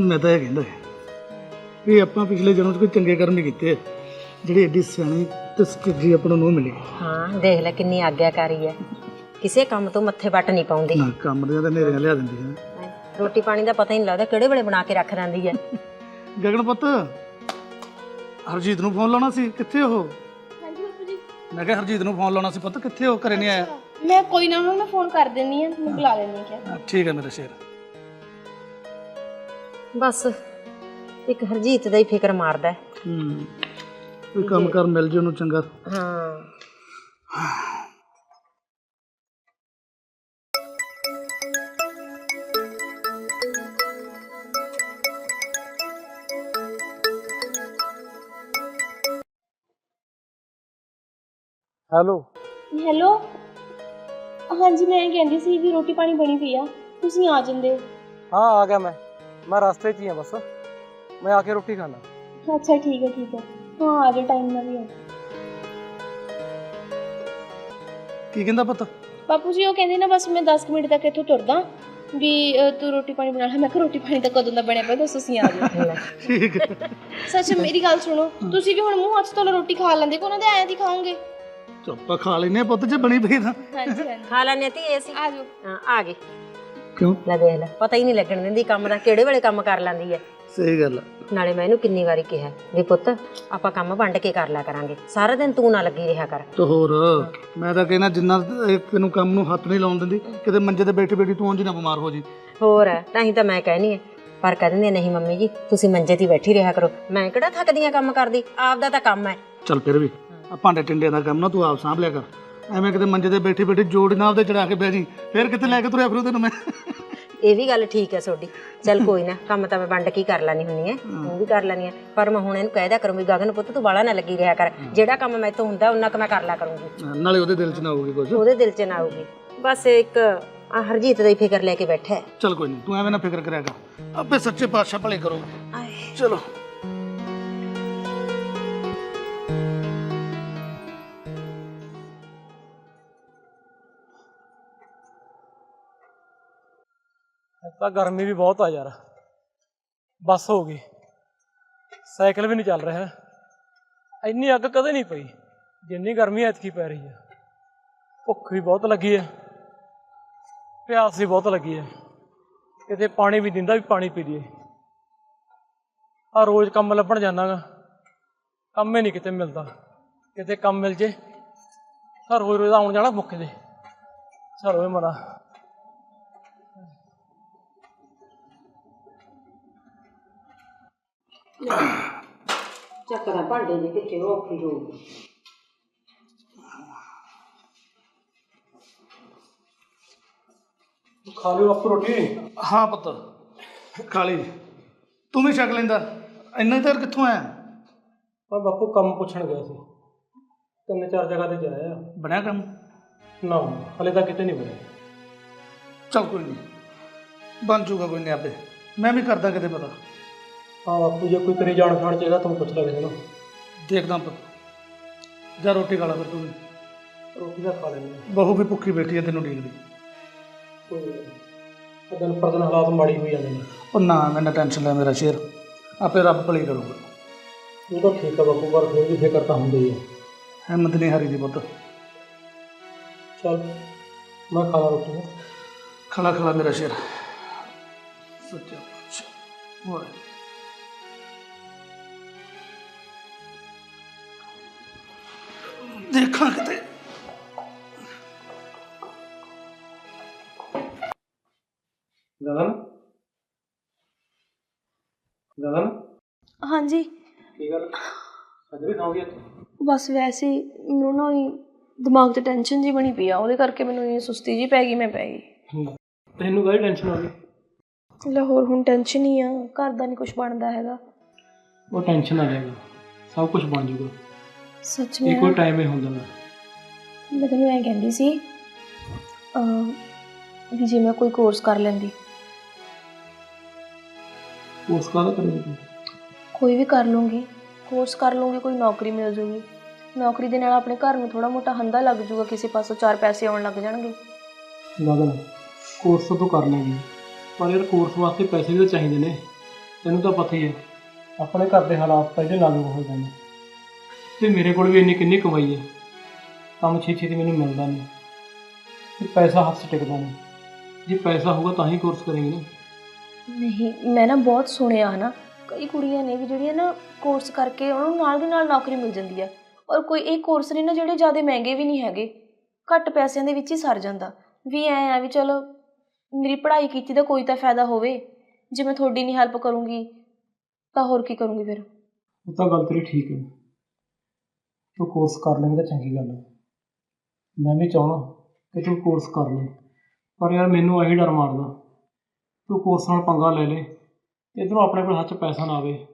ਮੈਂ ਤਾਂ ਇਹ ਕਹਿੰਦਾ ਵੀ ਆਪਾਂ ਪਿਛਲੇ ਜਨਮ 'ਚ ਕੋਈ ਚੰਗੇ ਕਰਮ ਨਹੀਂ ਕੀਤੇ। ਜਿਹੜੀ ਐਡੀ ਸਿਆਣੀ ਤੇ ਸਕਿੱਜੀ ਆਪਾਂ ਨੂੰ ਮਿਲੀ। ਹਾਂ ਦੇਖ ਲੈ ਕਿੰਨੀ ਆਗਿਆਕਾਰੀ ਹੈ ਕਿਸੇ ਕੰਮ ਤੋਂ ਮੱਥੇ ਵੱਟ ਨਹੀਂ ਪਾਉਂਦੀ। ਨਾ ਕੰਮ ਦੀਆਂ ਤਾਂ ਨੇਰੀਆਂ ਲਿਆ ਦਿੰਦੀ ਹੈ ਰੋਟੀ ਪਾਣੀ ਦਾ ਪਤਾ ਹੀ ਨਹੀਂ ਲੱਗਦਾ ਕਿਹੜੇ ਵੇਲੇ ਬਣਾ ਕੇ ਰੱਖ ਦਿੰਦੀ ਹੈ ਗਗਨ ਪੁੱਤ ਹਰਜੀਤ ਨੂੰ ਫੋਨ ਲਾਉਣਾ ਸੀ। ਕਿੱਥੇ ਉਹ? ਹਾਂਜੀ ਬਾਪੂ ਜੀ। ਮੈਂ ਕਿਹਾ ਹਰਜੀਤ ਨੂੰ ਫੋਨ ਲਾਉਣਾ ਸੀ। ਪੁੱਤ ਕਿੱਥੇ ਉਹ? ਘਰੇ ਨਹੀਂ ਆਇਆ। ਮੈਂ ਕੋਈ ਨਾ ਉਹਨੂੰ ਮੈਂ ਫੋਨ ਕਰ ਦਿੰਨੀ ਆ ਮੈਂ ਬੁਲਾ ਲੈਣੀ ਆ। ਠੀਕ ਹੈ ਮੇਰੇ ਸ਼ੇਰ। ਬਸ ਇੱਕ ਹਰਜੀਤ ਦਾ ਹੀ ਫਿਕਰ ਮਾਰਦਾ ਹੈ। ਹੂੰ। ਕੋਈ ਕੰਮ ਕਰ ਮਿਲ ਜੇ ਉਹਨੂੰ ਚੰਗਾ। ਹਾਂ। ਹੈਲੋ। ਹੈਲੋ। ਹਾਂਜੀ ਮੈਂ ਕਹਿੰਦੀ ਸੀ ਵੀ ਰੋਟੀ ਪਾਣੀ ਬਣੀ ਪਈ ਆ। ਤੁਸੀਂ ਆ ਜਾਂਦੇ ਹਾਂ ਆ ਗਿਆ ਮੈਂ। ਮੈਂ ਰਸਤੇ 'ਚ ਹੀ ਆ ਬਸ। ਮੈਂ ਆ ਕੇ ਰੋਟੀ ਖਾਣਾ ਅੱਛਾ ਠੀਕ ਹੈ ਠੀਕ ਹੈ। ਹਾਂ ਆ ਜਾਓ ਟਾਈਮ ਨਾਲ ਵੀ ਆ। ਕੀ ਕਹਿੰਦਾ ਪੁੱਤ? ਬਾਪੂ ਜੀ ਉਹ ਕਹਿੰਦੇ ਨਾ ਬਸ ਮੈਂ 10 ਕੁ ਮਿੰਟ ਤੱਕ ਇੱਥੋਂ ਤੁਰਦਾ ਵੀ ਤੂੰ ਰੋਟੀ ਪਾਣੀ ਬਣਾ ਲੈ। ਮੈਂ ਕਿਹਾ ਰੋਟੀ ਪਾਣੀ ਤਾਂ ਕਦੋਂ ਦਾ ਬਣਿਆ ਪਿਆ ਦੱਸੋ ਤੁਸੀਂ ਆ ਜਾਓ। ਠੀਕ ਹੈ। ਸੱਚ ਮੇਰੀ ਗੱਲ ਸੁਣੋ ਤੁਸੀਂ ਵੀ ਹੁਣ ਮੂੰਹ ਹੱਥ ਤੋਂ ਰੋਟੀ ਖਾ ਲੈਂਦੇ ਕੋ ਉਹਨਾਂ ਦੇ ਆਇਆ ਦੀ ਖਾਓਗੇ। ਚੁੱਪ ਖਾ ਲੈਨੇ ਆ ਪੁੱਤ ਜੇ ਬਣੀ ਪਈ ਤਾਂ। ਹਾਂਜੀ ਹਾਂਜੀ। ਖਾ ਲੈਣੇ ਤੀ ਅਸੀਂ ਆ ਜਾਓ। ਹਾਂ ਆ ਗਏ। ਕਿਉਂ? ਲੈ ਦੇਖ ਲੈ ਪਤਾ ਹੀ ਨਹੀਂ ਲੱਗਣ ਦਿੰਦੀ ਕੰਮ ਦਾ ਕਿਹੜੇ ਵੇਲੇ ਕੰਮ ਕਰ ਲੈਂਦੀ ਹੈ ਸਹੀ ਗੱਲ ਆ। ਨਾਲੇ ਮੈਂ ਇਹਨੂੰ ਕਿੰਨੀ ਵਾਰੀ ਕਿਹਾ ਵੀ ਪੁੱਤ ਆਪਾਂ ਕੰਮ ਵੰਡ ਕੇ ਕਰ ਲਿਆ ਕਰਾਂਗੇ। ਸਾਰਾ ਦਿਨ ਤੂੰ ਨਾ ਲੱਗੀ ਰਿਹਾ ਕਰ। ਤੇ ਹੋਰ ਮੈਂ ਤਾਂ ਕਹਿੰਦਾ ਜਿੰਨਾ ਇੱਕ ਨੂੰ ਕੰਮ ਨੂੰ ਹੱਥ ਨਹੀਂ ਲਾਉਣ ਦਿੰਦੀ ਕਿਤੇ ਮੰਜੇ ਤੇ ਬੈਠੀ ਬੈਠੀ ਤੂੰ ਉਂਝ ਨਾ ਬਿਮਾਰ ਹੋ ਜੀ ਹੋਰ ਹੈ ਤਾਂ ਹੀ ਤਾਂ ਮੈਂ ਕਹਿਨੀ ਹੈ ਪਰ ਕਹਿ ਦਿੰਦੇ ਨਹੀਂ ਮੰਮੀ ਜੀ ਤੁਸੀਂ ਮੰਜੇ ਤੇ ਹੀ ਬੈਠੀ ਰਿਹਾ ਕਰੋ। ਮੈਂ ਕਿਹੜਾ ਥੱਕਦੀ ਆ ਕੰਮ ਕਰਦੀ ਆਪਦਾ ਤਾਂ ਕੰਮ ਹੈ ਚੱਲ ਫਿਰ ਵੀ ਆ ਭਾਂਡੇ ਟਿੰਡਿਆਂ ਦਾ ਕੰਮ ਨਾ ਤੂੰ ਆਪ ਸਾਂਭ ਲਿਆ ਕਰ। ਐਵੇਂ ਕਿਤੇ ਮੰਜੇ ਤੇ ਬੈਠੀ ਬੈਠੀ ਜੋੜੀ ਨਾਲ ਤੇ ਚੜਾ ਕੇ ਬਹਿ ਜੀ ਫਿਰ ਕਿਤੇ ਲੈ ਕੇ ਤੁਰਿਆ ਫਿਰੂ ਤੈਨੂੰ ਮੈਂ? ਇਹ ਵੀ ਗੱਲ ਠੀਕ ਹੈ ਤੁਹਾਡੀ ਚੱਲ ਕੋਈ ਨਾ ਕੰਮ ਤਾਂ ਮੈਂ ਵੰਡ ਕੇ ਹੀ ਕਰ ਲੈਣੀ ਹੁੰਨੀ ਹੈ ਉਹ ਵੀ ਕਰ ਲੈਣੀ ਹੈ। ਪਰ ਮੈਂ ਹੁਣ ਇਹਨੂੰ ਕਹਿਦਾ ਕਰੂੰ ਵੀ ਗਗਨ ਪੁੱਤ ਤੂੰ ਬਾਲਾ ਨਾ ਲੱਗੀ ਰਿਹਾ ਕਰ। ਜਿਹੜਾ ਕੰਮ ਮੈਥੋਂ ਹੁੰਦਾ ਉਹਨਾਂ ਕ ਮੈਂ ਕਰ ਲਿਆ ਕਰੂੰਗੀ। ਨਾਲੇ ਉਹਦੇ ਦਿਲ 'ਚ ਨਾ ਹੋਊਗੀ ਕੁਝ ਉਹਦੇ ਦਿਲ 'ਚ ਨਾ ਆਊਗੀ। ਬਸ ਇੱਕ ਆਹ ਹਰਜੀਤ ਦਾ ਹੀ ਫਿਕਰ ਲੈ ਕੇ ਬੈਠਾ ਹੈ। ਚੱਲ ਕੋਈ ਨਹੀਂ ਤੂੰ ਐਵੇਂ ਨਾ ਫਿਕਰ ਕਰਿਆ ਕਰ। ਆਪੇ ਸੱਚੇ ਪਾਤਸ਼ਾਹ ਭਲੇ ਆਏ। ਚਲੋ। ਤਾਂ ਗਰਮੀ ਵੀ ਬਹੁਤ ਆ ਯਾਰ। ਬੱਸ ਹੋ ਗਈ। ਸਾਈਕਲ ਵੀ ਨਹੀਂ ਚੱਲ ਰਿਹਾ। ਇੰਨੀ ਅੱਗ ਕਦੇ ਨਹੀਂ ਪਈ। ਜਿੰਨੀ ਗਰਮੀ ਐਤਕੀ ਪੈ ਰਹੀ ਹੈ ਭੁੱਖ ਵੀ ਬਹੁਤ ਲੱਗੀ ਹੈ ਪਿਆਸ ਵੀ ਬਹੁਤ ਲੱਗੀ ਹੈ ਕਿਤੇ ਪਾਣੀ ਵੀ ਦਿੰਦਾ ਵੀ ਪਾਣੀ ਪੀ ਲਈਏ। ਆ ਰੋਜ਼ ਕੰਮ ਲੱਭਣ ਜਾਣਾਗਾ ਕੰਮ ਹੀ ਨਹੀਂ ਕਿਤੇ ਮਿਲਦਾ। ਕਿਤੇ ਕੰਮ ਮਿਲ ਜੇ। ਤਾਂ ਰੋਜ਼ ਰੋਜ਼ ਆਉਣ ਜਾਣਾ ਮੁੱਕ ਜੇ ਸਰ ਹੋਏ ਮਨਾ ਚੱਕਰਾਂ ਭਾਂਡੇ ਦੇ ਕਿੱਥੇ ਉਹ ਔਖੀ ਹੋਊਗੀ। ਖਾ ਲਿਓ ਆਪ ਰੋਟੀ? ਹਾਂ ਪੁੱਤ। ਕਾਲੀ ਤੂੰ ਵੀ ਛਕ ਲੈਂਦਾ। ਇੰਨਾ ਦੇਰ ਕਿੱਥੋਂ ਆਇਆ? ਮੈਂ ਬਾਪੂ ਕੰਮ ਪੁੱਛਣ ਗਿਆ ਸੀ। ਤਿੰਨ ਚਾਰ ਜਗ੍ਹਾ ਤੇ ਜਾਇਆ। ਬਣਿਆ ਕੰਮ? ਨਾ ਹਲੇ ਤਾਂ ਕਿਤੇ ਨਹੀਂ ਬਣਿਆ। ਚੱਲ ਕੋਈ ਨਹੀਂ ਬਣ ਜੂਗਾ ਕੋਈ ਨਹੀਂ ਆਪੇ। ਮੈਂ ਵੀ ਕਰਦਾ ਕਿਤੇ ਪਤਾ। ਹਾਂ ਬਾਪੂ ਜੇ ਕੋਈ ਤੇਰੀ ਜਾਣ ਪਛਾਣ ਚਾਹੀਦਾ ਤੂੰ ਪੁੱਛ ਲੈ ਕਿਸੇ ਨੂੰ ਦੇਖਦਾ ਪੁੱਤ। ਜਾ ਰੋਟੀ ਖਾ ਲਾ ਫਿਰ ਤੂੰ ਵੀ। ਰੋਟੀ ਦਾ ਖਾ ਲੈਂਦੇ ਬਹੂ ਵੀ ਭੁੱਖੀ ਬੈਠੀ ਹੈ ਤੈਨੂੰ ਡੀਕਦੀ ਕੋਈ ਦਿਨ ਪਰ ਦਿਨ ਹਾਲਾਤ ਮਾੜੀ ਹੋਈ ਜਾਂਦੇ ਨੇ। ਉਹ ਨਾ ਮੈਨੂੰ ਟੈਨਸ਼ਨ ਲੈ ਮੇਰਾ ਸ਼ੇਰ। ਆਪੇ ਰੱਬ ਭਲੀ ਕਰੂਗਾ। ਉਹ ਤਾਂ ਠੀਕ ਆ ਬਾਪੂ ਪਰ ਫਿਰ ਵੀ ਫਿਕਰ ਤਾਂ ਹੁੰਦੀ ਹੈ ਹਿੰਮਤ ਨਹੀਂ ਹਾਰੀ ਦੀ ਪੁੱਤ। ਚਲ ਮੈਂ ਖਾ ਲਾ ਰੋਟੀ। ਖਲਾ ਖਲਾ ਮੇਰਾ ਸ਼ੇਰ। ਸੱਚਾ। ਹੋਰ। ਦੇਖਾਂ ਕਿਤੇ। ਗਗਨ? ਗਗਨ? ਹਾਂਜੀ। ਕੀ ਗੱਲ? ਸੱਜਰੀ ਖਾਓਗੇ ਬਸ ਵੈਸੇ ਹੀ ਮੈਨੂੰ ਨਾ ਉਹੀ ਦਿਮਾਗ ਤੇ ਟੈਨਸ਼ਨ ਜੀ ਬਣੀ ਪਈ ਆ ਉਹਦੇ ਕਰਕੇ ਮੈਨੂੰ ਇਹ ਸੁਸਤੀ ਜੀ ਪੈ ਗਈ ਮੈਂ ਪੈ ਗਈ। ਤੈਨੂੰ ਕਾਹਦੀ ਟੈਨਸ਼ਨ ਆ ਗਈ? ਲਾਹੌਰ ਹੁਣ ਟੈਨਸ਼ਨ ਹੀ ਆ ਘਰ ਦਾ ਨਹੀਂ ਕੁਝ ਬਣਦਾ ਹੈਗਾ। ਉਹ ਟੈਨਸ਼ਨ ਨਾ ਲੈਗਾ ਸਭ ਕੁਝ ਬਣ ਜਾਊਗਾ। ਸੱਚ ਮੈਂ ਕੋਈ ਟਾਈਮ ਹੀ ਹੁੰਦਾ ਨਾ। ਮੈਂ ਤੈਨੂੰ ਐਂ ਕਹਿੰਦੀ ਸੀ ਅਹ, ਵੀ ਜੇ ਮੈਂ ਕੋਈ ਕੋਰਸ ਕਰ ਲੈਂਦੀ। ਉਸ ਕਾਹਦਾ ਕਰੇਗੀ ਤੂੰ? ਕੋਈ ਵੀ ਕਰ ਲੂੰਗੀ। ਕੋਰਸ ਕਰ ਲੂੰਗੀ ਕੋਈ ਨੌਕਰੀ ਮਿਲ ਜੂਗੀ। ਨੌਕਰੀ ਦੇ ਨਾਲ ਆਪਣੇ ਘਰ ਨੂੰ ਥੋੜਾ ਮੋਟਾ ਹੰਦਾ ਲੱਗ ਜੂਗਾ ਕਿਸੇ ਪਾਸੋਂ ਚਾਰ ਪੈਸੇ ਆਉਣ ਲੱਗ ਜਾਣਗੇ। ਗਗਨ ਕੋਰਸ ਤਾਂ ਤੂੰ ਕਰ ਲੇਂਗੀ ਪਰ ਯਾਰ ਕੋਰਸ ਵਾਸਤੇ ਪੈਸੇ ਵੀ ਤਾਂ ਚਾਹੀਦੇ ਨੇ। ਤੈਨੂੰ ਤਾਂ ਪਤਾ ਹੀ ਹੈ। ਆਪਣੇ ਘਰ ਦੇ ਹਾਲਾਤ ਪਹਿਲੇ ਨਾਲੋਂ ਹੋ ਨੇ। ਤੇ ਮੇਰੇ ਕੋਲ ਵੀ ਇੰਨੀ ਕਿੰਨੀ ਕਮਾਈ ਹੈ। ਕੰਮ ਛੇ ਤੇ ਮੈਨੂੰ ਮਿਲਦਾ ਨਹੀਂ। ਤੇ ਪੈਸਾ ਹੱਥ 'ਚ ਟਿਕਦਾ ਨਹੀਂ। ਜੇ ਪੈਸਾ ਹੋਊਗਾ ਤਾਂ ਹੀ ਕੋਰਸ ਕਰਾਂਗੇ ਨਾ। ਨਹੀਂ ਮੈਂ ਨਾ ਬਹੁਤ ਸੁਣਿਆ ਨਾ ਕਈ ਕੁੜੀਆਂ ਨੇ ਵੀ ਜਿਹੜੀਆਂ ਨਾ ਕੋਰਸ ਕਰਕੇ ਉਹਨਾਂ ਨੂੰ ਨਾਲ ਦੀ ਨਾਲ ਨੌਕਰੀ ਮਿਲ ਜਾਂਦੀ ਹੈ ਔਰ ਕੋਈ ਇਹ ਕੋਰਸ ਨੇ ਨਾ ਜਿਹੜੇ ਜ਼ਿਆਦਾ ਮਹਿੰਗੇ ਵੀ ਨਹੀਂ ਹੈਗੇ ਘੱਟ ਪੈਸਿਆਂ ਦੇ ਵਿੱਚ ਹੀ ਸਰ ਜਾਂਦਾ। ਵੀ ਐ ਆ ਵੀ ਚਲੋ ਮੇਰੀ ਪੜ੍ਹਾਈ ਕੀਤੀ ਦਾ ਕੋਈ ਤਾਂ ਫਾਇਦਾ ਹੋਵੇ। ਜੇ ਮੈਂ ਤੁਹਾਡੀ ਨਹੀਂ ਹੈਲਪ ਕਰੂੰਗੀ ਤਾਂ ਹੋਰ ਕੀ ਕਰੂੰਗੀ ਫਿਰ? ਉਹ ਤਾਂ ਗੱਲ ਤੇਰੀ ਠੀਕ ਹੈ। ਤੂੰ ਕੋਰਸ ਕਰ ਲੇਂਗੇ ਤਾਂ ਚੰਗੀ ਗੱਲ ਹੈ ਮੈਂ ਵੀ ਚਾਹਣਾ ਕਿ ਤੂੰ ਕੋਰਸ ਕਰ ਲੈ। ਪਰ ਯਾਰ ਮੈਨੂੰ ਇਹੀ ਡਰ ਮਾਰਦਾ। ਤੂੰ ਕੋਰਸ ਨਾਲ ਪੰਗਾ ਲੈ ਲੈ ਇਧਰੋਂ ਆਪਣੇ ਕੋਲ ਹੱਥ 'ਚ ਪੈਸਾ ਨਾ ਆਵੇ।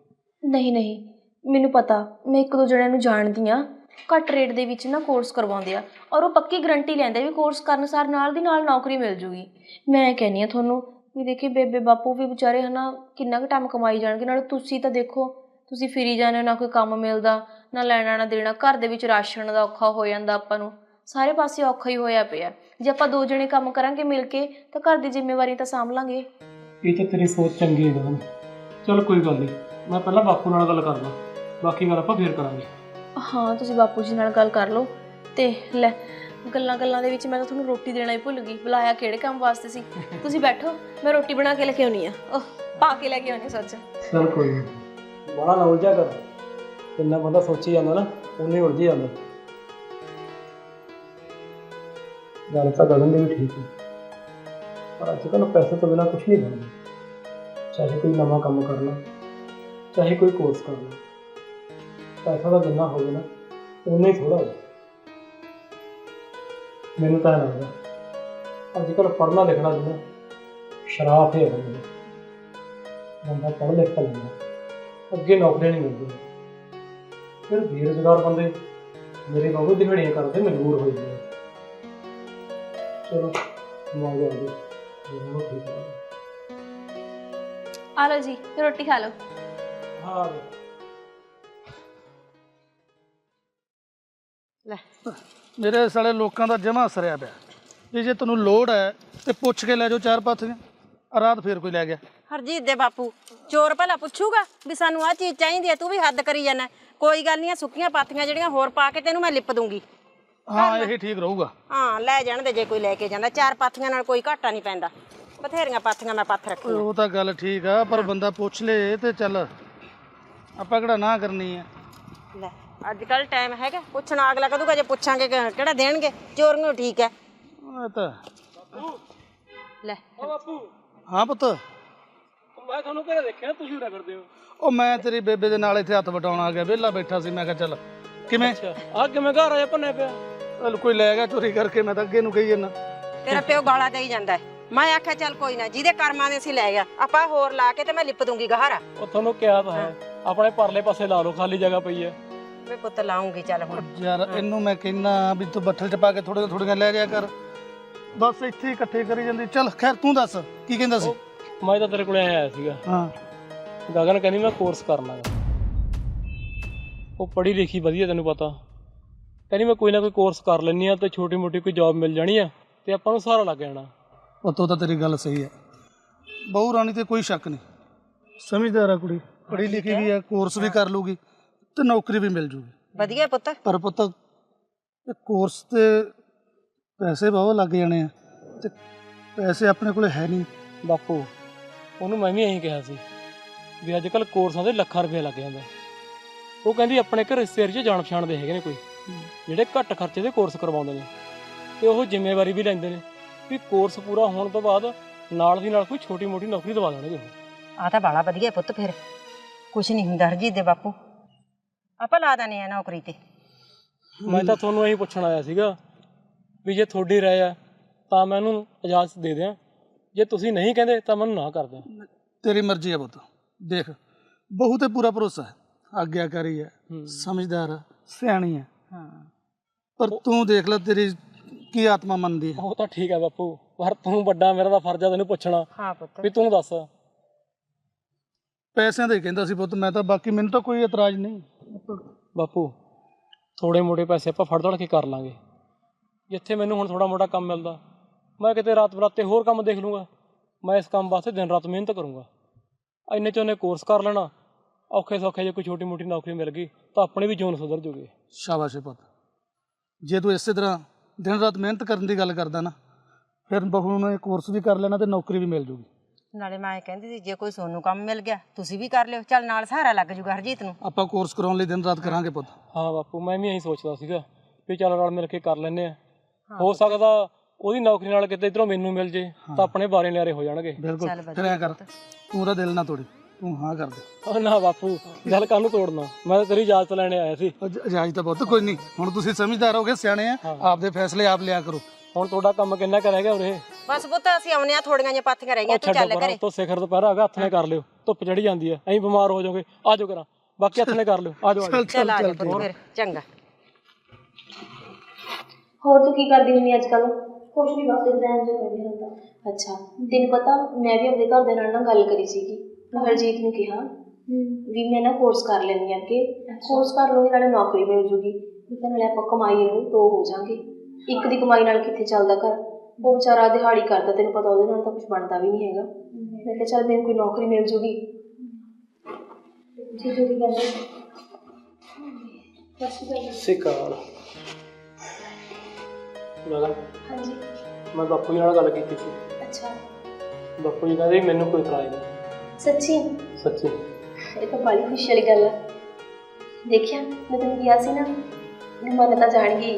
ਨਹੀਂ ਨਹੀਂ। ਮੈਨੂੰ ਪਤਾ, ਮੈਂ ਇੱਕ ਦੋ ਜਣਿਆਂ ਨੂੰ ਜਾਣਦੀ ਆ। ਘੱਟ ਰੇਟ ਦੇ ਵਿੱਚ ਨਾ ਕੋਰਸ ਕਰਵਾਉਂਦੇ ਆ। ਔਰ ਉਹ ਪੱਕੀ ਗਰੰਟੀ ਲੈਂਦੇ ਵੀ ਕੋਰਸ ਕਰਨ ਸਾਰ ਨਾਲ ਦੀ ਨਾਲ ਨੌਕਰੀ ਮਿਲ ਜੂਗੀ। ਮੈਂ ਕਹਿੰਨੀ ਆ ਤੁਹਾਨੂੰ ਵੀ ਦੇਖੀ ਬੇਬੇ ਬਾਪੂ ਵੀ ਵਿਚਾਰੇ ਹਨਾ ਕਿੰਨਾ ਕੁ ਟਾਈਮ ਕਮਾਈ ਜਾਣਗੇ। ਨਾਲ ਤੁਸੀਂ ਤਾਂ ਦੇਖੋ, ਤੁਸੀਂ ਫਿਰੀ ਜਾਂਦੇ ਹੋ, ਨਾ ਕੋਈ ਕੰਮ ਮਿਲਦਾ। ਨਾ ਲੈਣਾ ਨਾ ਦੇਣਾ ਘਰ ਦੇ ਵਿੱਚ ਰਾਸ਼ਨ ਦਾ ਔਖਾ ਹੋ ਜਾਂਦਾ ਆਪਾਂ ਨੂੰ। ਸਾਰੇ ਪਾਸੇ ਔਖਾ ਹੀ ਹੋਇਆ ਪਿਆ। ਜੇ ਆਪਾਂ ਦੋ ਜਣੇ ਕੰਮ ਕਰਾਂਗੇ ਮਿਲ ਕੇ ਤਾਂ ਘਰ ਦੀ ਜ਼ਿੰਮੇਵਾਰੀ ਤਾਂ ਸਾਂਭ ਲਾਂਗੇ। ਇਹ ਤਾਂ ਤੇਰੀ ਸੋਚ ਚੰਗੀ ਹੈ ਗਗਨ। ਚਲ ਕੋਈ ਗੱਲ ਨਹੀਂ ਮੈਂ ਪਹਿਲਾਂ ਬਾਪੂ ਨਾਲ ਗੱਲ ਕਰਦਾ। ਬਾਕੀ ਗੱਲ ਆਪਾਂ ਫੇਰ ਕਰਾਂਗੇ। ਹਾਂ ਤੁਸੀਂ ਬਾਪੂ ਜੀ ਨਾਲ ਗੱਲ ਕਰ ਲਓ। ਤੇ ਲੈ ਗੱਲਾਂ ਗੱਲਾਂ ਦੇ ਵਿੱਚ ਮੈਂ ਤਾਂ ਤੁਹਾਨੂੰ ਰੋਟੀ ਦੇਣਾ ਹੀ ਭੁੱਲ ਗਈ। ਬੁਲਾਇਆ ਕਿਹੜੇ ਕੰਮ ਵਾਸਤੇ ਸੀ? ਤੁਸੀਂ ਬੈਠੋ ਮੈਂ ਰੋਟੀ ਬਣਾ ਕੇ ਲੈ ਕੇ ਆਉਣੀ ਆ। ਉਹ ਪਾ ਕੇ ਲੈ ਕੇ ਆਉਣੀ ਸੱਚ। ਚਲ ਕੋਈ ਨਹੀਂ ਬੜਾ ਉਲਝਿਆ ਕਰ। ਜਿੰਨਾ ਬੰਦਾ ਸੋਚੀ ਜਾਂਦਾ ਨਾ ਉਨੇ ਉਲਝੀ ਜਾਂਦਾ। ਗੱਲ ਤਾਂ ਗਗਨ ਦੀ ਵੀ ਠੀਕ ਹੈ। ਪਰ ਅੱਜ ਕੱਲ੍ਹ ਪੈਸੇ ਤੋਂ ਬਿਨਾਂ ਕੁਝ ਨਹੀਂ ਬਣਦਾ। ਚਾਹੇ ਕੋਈ ਨਵਾਂ ਕੰਮ ਕਰਨਾ, ਚਾਹੇ ਕੋਈ ਕੋਰਸ ਕਰਨਾ। ਪੈਸਾ ਦਾ ਜਿੰਨਾ ਹੋਵੇ ਨਾ ਉਨਾ ਹੀ ਥੋੜਾ ਹੋਵੇ। ਮੈਨੂੰ ਤਾਂ ਐਂ ਲੱਗਦਾ ਅੱਜ ਕੱਲ੍ਹ ਪੜ੍ਹਨਾ ਲਿਖਣਾ ਜਿੰਨਾ ਸ਼ਰਾਫ ਹੈ ਬੰਦੇ ਬੰਦਾ ਪੜ੍ਹ ਲਿਖ ਤਾਂ ਲੈਂਦਾ, ਅੱਗੇ ਨੌਕਰੀਆਂ ਨਹੀਂ ਮਿਲਦੀ ਫਿਰ ਬੇਰੁਜ਼ਗਾਰ ਬੰਦੇ ਮੇਰੇ ਬਾਬੂ ਦਿਹਾੜੀਆਂ ਕਰਦੇ ਮਜਬੂਰ ਹੋ ਜਾਂਦੇ ਆ। ਚਲੋ ਮੰਗ ਆ ਠੀਕ ਹੈ ਆ ਲਓ ਜੀ ਰੋਟੀ ਖਾ ਲਓ। ਹਾਂ। ਲੈ। ਮੇਰੇ ਸਾਲੇ ਲੋਕਾਂ ਦਾ ਜਮਾ ਸਰਿਆ ਪਿਆ। ਵੀ ਜੇ ਤੈਨੂੰ ਲੋੜ ਹੈ ਤੇ ਪੁੱਛ ਕੇ ਲੈ ਜਾਓ ਚਾਰ ਪਾਥੀਆਂ ਆ ਰਾਤ ਫੇਰ ਕੋਈ ਲੈ ਗਿਆ। ਹਰਜੀਤ ਦੇ ਬਾਪੂ ਚੋਰ ਭਲਾ ਪੁੱਛੂਗਾ ਵੀ ਸਾਨੂੰ ਆਹ ਚੀਜ਼ ਚਾਹੀਦੀ ਹੈ ਤੂੰ ਵੀ ਹੱਦ ਕਰੀ ਜਾਂਦਾ ਕੋਈ ਗੱਲ ਨਹੀਂ ਆ ਸੁੱਕੀਆਂ ਪਾਥੀਆਂ ਜਿਹੜੀਆਂ ਹੋਰ ਪਾ ਕੇ ਤੈਨੂੰ ਮੈਂ ਲਿਪ ਦੂੰਗੀ। ਹਾਂ ਇਹ ਠੀਕ ਰਹੂਗਾ। ਹਾਂ ਲੈ ਜਾਣ ਦੇ ਜੇ ਕੋਈ ਲੈ ਕੇ ਜਾਂਦਾ। ਚਾਰ ਪਾਥੀਆਂ ਨਾਲ ਕੋਈ ਘਾਟਾ ਨਹੀਂ ਪੈਂਦਾ। ਬਥੇਰੀਆਂ ਪਾਥੀਆਂ ਮੈਂ ਪੱਥ ਰੱਖੀਆਂ। ਉਹ ਤਾਂ ਗੱਲ ਠੀਕ ਆ ਪਰ ਬੰਦਾ ਪੁੱਛ ਲੇ ਤੇ ਚੱਲ। ਆਪਾਂ ਕਿਹੜਾ ਨਾ ਕਰਨੀ ਹੈ ਲੈ ਅੱਜ ਕੱਲ ਟਾਈਮ ਹੈਗਾ। ਪੁੱਛਣਾ ਅਗਲਾ ਕਦੂਗਾ ਜੇ ਪੁੱਛਾਂਗੇ ਕਿਹੜਾ ਦੇਣਗੇ? ਚੋਰ ਨੂੰ ਠੀਕ ਹੈ। ਇਹ ਤਾਂ ਲੈ। ਬਾਪੂ। ਹਾਂ ਪੁੱਤ। ਮੈਂ ਤੁਹਾਨੂੰ ਘਰੇ ਦੇਖਿਆ ਤੁਸੀਂ ਰਗੜਦੇ ਹੋ। ਉਹ ਮੈਂ ਤੇਰੀ ਬੇਬੇ ਦੇ ਨਾਲ ਇੱਥੇ ਹੱਥ ਵਟਾਉਣ ਆ ਗਿਆ ਵਿਹਲਾ ਬੈਠਾ ਸੀ ਮੈਂ ਕਿਹਾ ਚੱਲ ਕਿਵੇਂ? ਆ ਕਿਵੇਂ ਘਰ ਆਇਆ ਭੰਨੇ ਪਿਆ? ਚੱਲ ਕੋਈ ਲੈ ਗਿਆ ਚੋਰੀ ਕਰਕੇ ਮੈਂ ਤਾਂ ਅੱਗੇ ਨੂੰ ਕਹੀ ਜਾਂਦਾ। ਤੇਰਾ ਪਿਓ ਗਾਲਾਂ ਦੇਈ ਜਾਂਦਾ ਹੈ। ਮੈਂ ਆਖਿਆ ਚੱਲ ਕੋਈ ਨਾ ਜਿਹਦੇ ਕਰਮਾਂ ਦੇ ਸੀ ਲੈ ਗਿਆ। ਆਪਾਂ ਹੋਰ ਲਾ ਕੇ ਤੇ ਮੈਂ ਲਿਪ ਦੂੰਗੀ ਗਹਾਰਾ। ਉਹ ਤੁਹਾਨੂੰ ਕਿਹਾ ਤਾਂ ਹੈ ਆਪਣੇ ਪਰਲੇ ਪਾਸੇ ਲਾ ਲਓ ਖਾਲੀ ਜਗ੍ਹਾ ਪਈ ਹੈ। ਵੇ ਪੁੱਤ ਲਾਉਂਗੀ ਚੱਲ ਹੁਣ। ਯਾਰ ਇਹਨੂੰ ਮੈਂ ਕਹਿੰਦਾ ਵੀ ਤੂੰ ਬੱਠਲ ਚ ਪਾ ਕੇ ਥੋੜੇ ਥੋੜੀਆਂ ਲੈ ਜਾਇਆ ਕਰ। ਬਸ ਇੱਥੇ ਇਕੱਠੇ ਕਰੀ ਜਾਂਦੀ। ਚੱਲ ਖੈਰ ਤੂੰ ਦੱਸ ਕੀ ਕਹਿੰਦਾ ਸੀ? ਮੈਂ ਤਾਂ ਤੇਰੇ ਕੋਲੇ ਆਇਆ ਸੀਗਾ। ਹਾਂ। ਗਗਨ ਕਹਿੰਦੀ ਮੈਂ ਕੋਰਸ ਕਰਨਾ ਹੈ ਉਹ ਪੜ੍ਹੀ ਲਿਖੀ ਵਧੀਆ ਤੈਨੂੰ ਪਤਾ। ਕਹਿੰਦੀ ਮੈਂ ਕੋਈ ਨਾ ਕੋਈ ਕੋਰਸ ਕਰ ਲੈਣੀ ਆ ਤੇ ਛੋਟੀ ਮੋਟੀ ਕੋਈ ਜੌਬ ਮਿਲ ਜਾਣੀ ਆ ਤੇ ਆਪਾਂ ਨੂੰ ਸਹਾਰਾ ਲੱਗ ਜਾਣਾ। ਉਹ ਤੋਂ ਤਾਂ ਤੇਰੀ ਗੱਲ ਸਹੀ ਹੈ। ਬਹੁ ਰਾਣੀ ਤੇ ਕੋਈ ਸ਼ੱਕ ਨਹੀਂ। ਸਮਝਦਾਰ ਆ ਕੁੜੀ। ਪੜ੍ਹੀ ਲਿਖੀ ਵੀ ਆ ਕੋਰਸ ਵੀ ਕਰ ਲੂਗੀ ਤੇ ਨੌਕਰੀ ਵੀ ਮਿਲ ਜੂਗੀ। ਵਧੀਆ ਪੁੱਤ। ਪਰ ਪੁੱਤ ਇਹ ਕੋਰਸ ਤੇ ਪੈਸੇ ਬਹੁਤ ਲੱਗ ਜਾਣੇ ਆ ਤੇ ਪੈਸੇ ਆਪਣੇ ਕੋਲੇ ਹੈ ਨਹੀਂ। ਬਾਪੂ ਉਹਨੂੰ ਮੈਂ ਵੀ ਇਹੀ ਕਿਹਾ ਸੀ ਵੀ ਅੱਜ ਕੱਲ ਕੋਰਸਾਂ ਦੇ ਲੱਖਾਂ ਰੁਪਏ ਲੱਗ ਜਾਂਦਾ ਉਹ ਕਹਿੰਦੀ ਆਪਣੇ ਘਰ ਰਿਸ਼ਤੇਦਾਰ 'ਚ ਜਾਣ ਪਛਾਣ ਦੇ ਹੈਗੇ ਨੇ ਕੋਈ। ਜਿਹੜੇ ਘੱਟ ਖਰਚੇ ਦੇ ਕੋਰਸ ਕਰਵਾਉਂਦੇ ਨੇ। ਤੇ ਉਹ ਜ਼ਿੰਮੇਵਾਰੀ ਵੀ ਲੈਂਦੇ ਨੇ ਵੀ ਕੋਰਸ ਪੂਰਾ ਹੋਣ ਤੋਂ ਬਾਅਦ ਨਾਲ ਦੀ ਨਾਲ ਕੋਈ ਛੋਟੀ ਮੋਟੀ ਨੌਕਰੀ ਦਵਾ ਦੇਣਗੇ ਆ ਤਾਂ ਬਾਲਾ ਵਧੀਆ ਪੁੱਤ ਫਿਰ। ਕੁਛ ਨਹੀਂ ਹੁੰਦਾ ਹਰਜੀਤ ਦੇ ਬਾਪੂ। ਆਪਾਂ ਲਾ ਦਨੇ ਆ ਨੌਕਰੀ ਤੇ। ਮੈਂ ਤਾਂ ਤੁਹਾਨੂੰ ਇਹੀ ਪੁੱਛਣ ਆਇਆ ਸੀਗਾ ਵੀ ਜੇ ਤੁਹਾਡੀ ਰਾਏ ਆ ਤਾਂ ਮੈਂ ਉਹਨੂੰ ਇਜਾਜ਼ਤ ਦੇ ਦਿਆਂ। ਜੇ ਤੁਸੀਂ ਨਹੀਂ ਕਹਿੰਦੇ ਤਾਂ ਮੈਨੂੰ ਨਾ ਕਰ ਦਿਆਂ ਤੇਰੀ ਮਰਜ਼ੀ ਹੈ ਪੁੱਤ। ਦੇਖ ਬਹੂ ਤੇ ਪੂਰਾ ਭਰੋਸਾ ਹੈ। ਆਗਿਆਕਾਰੀ ਹੈ ਹੂੰ। ਸਮਝਦਾਰ ਸਿਆਣੀ ਹੈ। ਹਾਂ। ਪਰ ਤੂੰ ਦੇਖ ਲੈ ਤੇਰੀ ਕੀ ਆਤਮਾ ਮੰਨਦੀ ਹੈ। ਉਹ ਤਾਂ ਠੀਕ ਹੈ ਬਾਪੂ ਪਰ ਤੂੰ ਵੱਡਾ ਮੇਰਾ ਤਾਂ ਫਰਜ਼ ਆ ਤੈਨੂੰ ਪੁੱਛਣਾ। ਹਾਂ ਪੁੱਤ। ਵੀ ਤੂੰ ਦੱਸ। ਪੈਸਿਆਂ ਦੇ ਕਹਿੰਦਾ ਸੀ ਪੁੱਤ ਮੈਂ ਤਾਂ ਬਾਕੀ ਮੈਨੂੰ ਤਾਂ ਕੋਈ ਇਤਰਾਜ਼ ਨਹੀਂ। ਬਾਪੂ ਥੋੜੇ ਮੋਟੇ ਪੈਸੇ ਆਪਾਂ ਫੜ ਦੜ ਕੇ ਕਰ ਲਾਂਗੇ। ਜਿੱਥੇ ਮੈਨੂੰ ਹੁਣ ਥੋੜਾ ਮੋਟਾ ਕੰਮ ਮਿਲਦਾ। ਮੈਂ ਕਿਤੇ ਰਾਤ ਬਰਾਤੇ ਹੋਰ ਕੰਮ ਦੇਖ ਲੂੰਗਾ। ਮੈਂ ਇਸ ਕੰਮ ਵਾਸਤੇ ਦਿਨ ਰਾਤ ਮਿਹਨਤ ਕਰੂੰਗਾ। ਇੰਨੇ ਚ ਉਹਨੇ ਕੋਰਸ ਕਰ ਲੈਣਾ ਔਖੇ ਸੌਖੇ ਜੇ ਕੋਈ ਛੋਟੀ ਮੋਟੀ ਨੌਕਰੀ ਮਿਲ ਗਈ ਤਾਂ ਆਪਣੇ ਵੀ ਜੂਨ ਸੁਧਰ ਜੂਗੇ। ਸ਼ਾਬਾਸ਼ ਪੁੱਤ। ਜੇ ਤੂੰ ਇਸੇ ਤਰ੍ਹਾਂ ਦਿਨ ਰਾਤ ਮਿਹਨਤ ਕਰਨ ਦੀ ਗੱਲ ਕਰਦਾ ਨਾ ਫਿਰ ਬਹੂ ਨੇ ਕੋਰਸ ਵੀ ਕਰ ਲੈਣਾ ਤੇ ਨੌਕਰੀ ਵੀ ਮਿਲ ਜੂਗੀ। ਨਾਲੇ ਮੈਂ ਇਹ ਕਹਿੰਦੀ ਸੀ ਜੇ ਕੋਈ ਸੋਨੂੰ ਕੰਮ ਮਿਲ ਗਿਆ ਤੁਸੀਂ ਵੀ ਕਰ ਲਿਓ। ਚੱਲ ਨਾਲ ਸਹਾਰਾ ਲੱਗ ਜੂਗਾ ਹਰਜੀਤ ਨੂੰ। ਆਪਾਂ ਕੋਰਸ ਕਰਾਉਣ ਲਈ ਦਿਨ ਰਾਤ ਕਰਾਂਗੇ ਪੁੱਤ। ਹਾਂ ਬਾਪੂ ਮੈਂ ਵੀ ਇਹੀ ਸੋਚਦਾ ਸੀਗਾ ਵੀ ਚੱਲ ਰਲ ਮਿਲ ਕੇ ਕਰ ਲੈਨੇ ਆ ਹੋ ਸਕਦਾ ਉਹਦੀ ਨੌਕਰੀ ਨਾਲ ਕਿਤੇ ਇਧਰੋਂ ਮੈਨੂੰ ਮਿਲ ਜੇ ਤਾਂ ਆਪਣੇ ਬਾਰੇ ਨਿਆਰੇ ਹੋ ਜਾਣਗੇ। ਬਿਲਕੁਲ ਫਿਰ ਐ ਕਰ ਤੂੰ ਉਹਦਾ ਦਿਲ ਨਾ ਤੋੜੀ ਤੂੰ ਹਾਂ ਕਰ ਦੇ। ਉਹ ਨਾ ਬਾਪੂ ਗੱਲ ਕਾਹਨੂੰ ਤੋੜਨਾ? ਮੈਂ ਤਾਂ ਤੇਰੀ ਇਜਾਜ਼ਤ ਲੈਣੇ ਆਇਆ ਸੀ। ਇਜ- ਇਜਾਜ਼ਤ ਤਾਂ ਪੁੱਤ ਕੋਈ ਨਹੀਂ ਹੁਣ ਤੁਸੀਂ ਸਮਝਦਾਰ ਹੋਗੇ ਸਿਆਣੇ ਆ ਆਪਦੇ ਫੈਸਲੇ ਆਪ ਲਿਆ ਕਰੋ। ਹੁਣ ਤੁਹਾਡਾ ਕੰਮ ਕਿੰਨਾ ਕੁ ਰਹਿ ਗਿਆ ਉਰੇ? ਬਸ ਪੁੱਤ ਅਸੀਂ ਆਉਨੇ ਆ ਥੋੜੀਆਂ ਜਿਹੀਆਂ ਪਾਥੀਆਂ ਰਹਿ ਗਈਆਂ ਤੂੰ ਚੱਲ ਘਰੇ। ਤੋਂ ਸਿਖਰ ਦੁਪਹਿਰਾ ਹੈਗਾ ਹੱਥ ਨੇ ਕਰ ਲਿਓ ਧੁੱਪ ਚੜੀ ਜਾਂਦੀ ਹੈ ਐਂ ਬਿਮਾਰ ਹੋ ਜਾਓਗੇ ਆਜੋ ਕਰਾਂ ਬਾਕੀ ਹੱਥ ਨੇ ਕਰ ਲਿਓ ਆਜੋ ਆਜੋ ਚੱਲ ਆ ਜਾ ਪੁੱਤ ਫਿਰ ਚੰਗਾ। ਹੋਰ ਤੂੰ ਕੀ ਕਰਦੀ ਹੁੰਦੀ ਅੱਜ ਕੱਲ ਕੁਛ ਨਹੀਂ ਬਸ ਐਗਜ਼ਾਮ ਜੋ ਕਰਦੀ ਹੁੰਦਾ। ਅੱਛਾ ਤੈਨੂੰ ਪਤਾ ਮੈਂ ਵੀ ਆਪਣੇ ਘਰ ਦੇ ਨਾਲ ਨਾ ਗੱਲ ਕਰੀ ਸੀਗੀ। ਮੈਂ ਹਰਜੀਤ ਨੂੰ ਕਿਹਾ ਵੀ ਮੈਂ ਨਾ ਕੋਰਸ ਕਰ ਲੈਂਦੀ ਹਾਂ ਅੱਗੇ। ਕੋਰਸ ਕਰ ਲਵਾਂਗੀ ਨਾਲੇ ਨੌਕਰੀ ਮਿਲ ਜੂਗੀ। ਵੀ ਤਾਂ ਨਾਲੇ ਆਪਾਂ ਕਮਾਈ ਨੂੰ ਦੋ ਹੋ ਜਾਾਂਗੇ। ਇੱਕ ਦੀ ਕਮਾਈ ਨਾਲ ਕਿੱਥੇ ਚੱਲਦਾ ਘਰ? ਉਹ ਵਿਚਾਰਾ ਦਿਹਾੜੀ ਕਰਦਾ ਤੈਨੂੰ ਪਤਾ ਉਹਦੇ ਨਾਲ ਤਾਂ ਕੁਝ ਬਣਦਾ ਵੀ ਨਹੀਂ ਹੈਗਾ। ਮੈਂ ਕਿਹਾ ਚੱਲ ਮੈਨੂੰ ਕੋਈ ਨੌਕਰੀ ਮਿਲ ਜੂਗੀ। ਜੀ ਜੀ ਗੱਲ ਸਿਕਾਲ ਲਗਾ ਹਾਂਜੀ। ਮੈਂ ਬਾਪੂ ਜੀ ਨਾਲ ਗੱਲ ਕੀਤੀ ਸੀ। ਅੱਛਾ। ਬਾਪੂ ਜੀ ਕਹਿੰਦੇ ਵੀ ਮੈਨੂੰ ਕੋਈ ਇਤਰਾਜ਼ ਨਹੀਂ। ਸੱਚੀ? ਸੱਚੀ। ਇਹ ਤਾਂ ਬੜੀ ਖੁਸ਼ੀ ਵਾਲੀ ਗੱਲ ਆ। ਦੇਖਿਆ ਮੈਂ ਤੈਨੂੰ ਕਿਹਾ ਸੀ ਨਾ ਵੀ ਮਨ ਤਾਂ ਜਾਣ ਗਈ